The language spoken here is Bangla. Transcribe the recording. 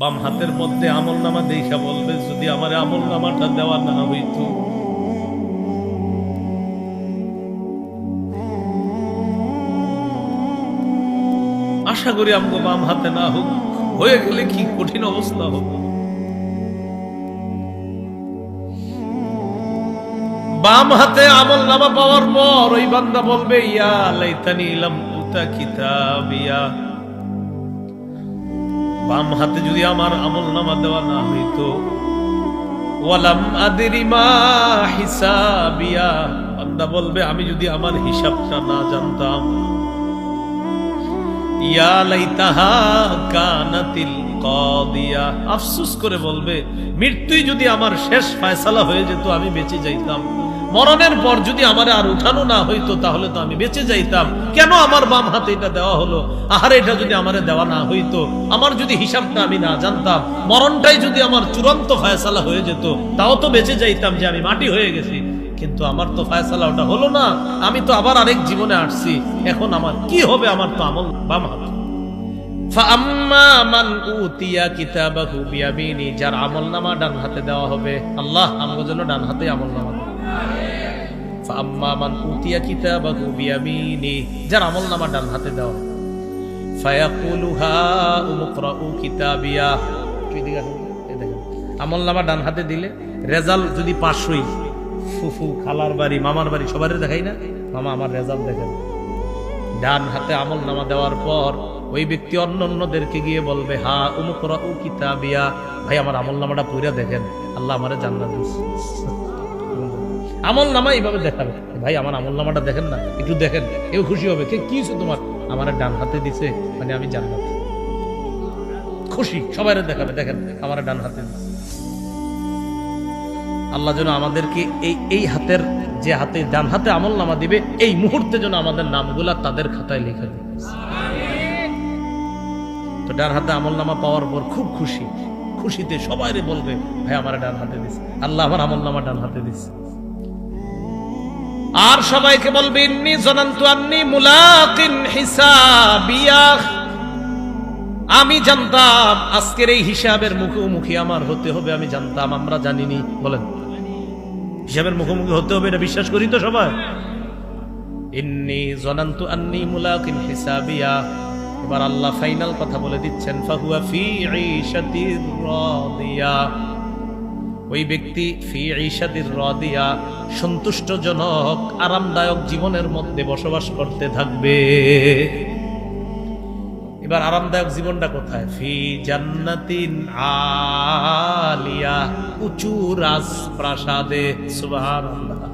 বাম হাতের মধ্যে আমল নামা দেখা বলবে, যদি আমার আমল নামাটা দেওয়া না হইত আশা করি আমগো বাম হাতে না হোক, হয়ে গেলে কি কঠিন অবস্থা হোক বাম হাতে আমল নামা পাওয়ার পর ওই বান্দা বলবে, ইয়া লাইতানি ইলাম উতা কিতাবিয়া। বাম হাতে যদি আমার আমল নামা দেওয়া না হইতো। ওয়ালাম আদিরিমা হিসাবিয়া। বান্দা বলবে, আমি যদি আমার হিসাবটা না জানতাম। ইয়া লাইতাহা কানাতিল কাদিয়া। আফসোস করে বলবে, মৃত্যুই যদি আমার শেষ ফয়সালা হয়ে যেত, আমি বেঁচে যাইতাম। মরণের পর যদি আমার আর উঠানো না হইতো, তাহলে তো আমি বেঁচে যাইতাম। কেন আমার বাম হাতে এটা দেওয়া হলো? আহার, এটা যদি আমার দেওয়া না হইতো, আমার যদি হিসাবটা আমি না জানতাম, মরণটাই যদি আমার চূড়ান্ত ফয়সালা হয়ে যেত, তাও তো বেঁচে যাইতাম যে আমি মাটি হয়ে গেছি। কিন্তু আমার তো ফায়সালা ওটা হলো না, আমি তো আবার আরেক জীবনে আসছি। এখন আমার কি হবে? আমার তো আমল বাম হাত। যার আমল নামা ডান হাতে দেওয়া হবে। আল্লাহ আমার জন্য ডান হাতে আমল নামা যার ডান হাতে দেওয়া ডান হাতে দিলে রেজাল্ট যদি পাঁচশোই ফুফু খালার বাড়ি, মামার বাড়ি, সবারই দেখাই না? মামা, আমার রেজাল্ট দেখেন। ডান হাতে আমল নামা দেওয়ার পর ওই ব্যক্তি অন্য অন্যদেরকে গিয়ে বলবে, হা উমুকরা উ কিতাবিয়া। ভাই, আমার আমল নামাটা পুরা দেখেন, আল্লাহ আমারে জান্নাত দিচ্ছে আমল নামা এইভাবে দেখাবে। ভাই, আমার আমল নামাটা দেখেন না, একটু দেখেন, কেউ খুশি হবে? কে, কি তোমার? আমার ডান হাতে দিছে মানে আমি জান্নাত। খুশি সবাই দেখাবে, দেখেন, আমার ডান হাতে আল্লাহ যেন আমাদেরকে এই এই হাতের যে হাতে, ডান হাতে আমল নামা দিবে, এই মুহূর্তে যেন আমাদের নামগুলা তাদের খাতায় লিখে দিবে। তো ডান হাতে আমল নামা পাওয়ার পর খুব খুশি। খুশিতে সবাই বলবে, ভাই, আমার ডান হাতে দিস। আল্লাহ আমার আমল নামা ডান হাতে দিস। আর সবাইকে বলবে, ইন্নি জনান্তু আন্নি মুলাকিন হিসাবিয়া। আমি জানতাম আজকের এই হিসাবের মুখোমুখি আমার হতে হবে, আমি জানতাম, আমরা জানিনি। বলেন। হিসাবের মুখোমুখি হতে হবে, এটা বিশ্বাস করি তো সবাই? ইন্নি জনান্তু আন্নি মুলাকিন হিসাবিয়া। এবার আল্লাহ ফাইনাল কথা বলে দিচ্ছেন ওই ব্যক্তি ফি ঈশাতির রাদিয়া, সন্তুষ্টজনক, আরামদায়ক জীবনের মধ্যে বসবাস করতে থাকবে। এবার আরামদায়ক জীবনটা কোথায়? ফি জান্নাতিন আলিয়া, উঁচু রাজপ্রাসাদে। সুবহানাল্লাহ।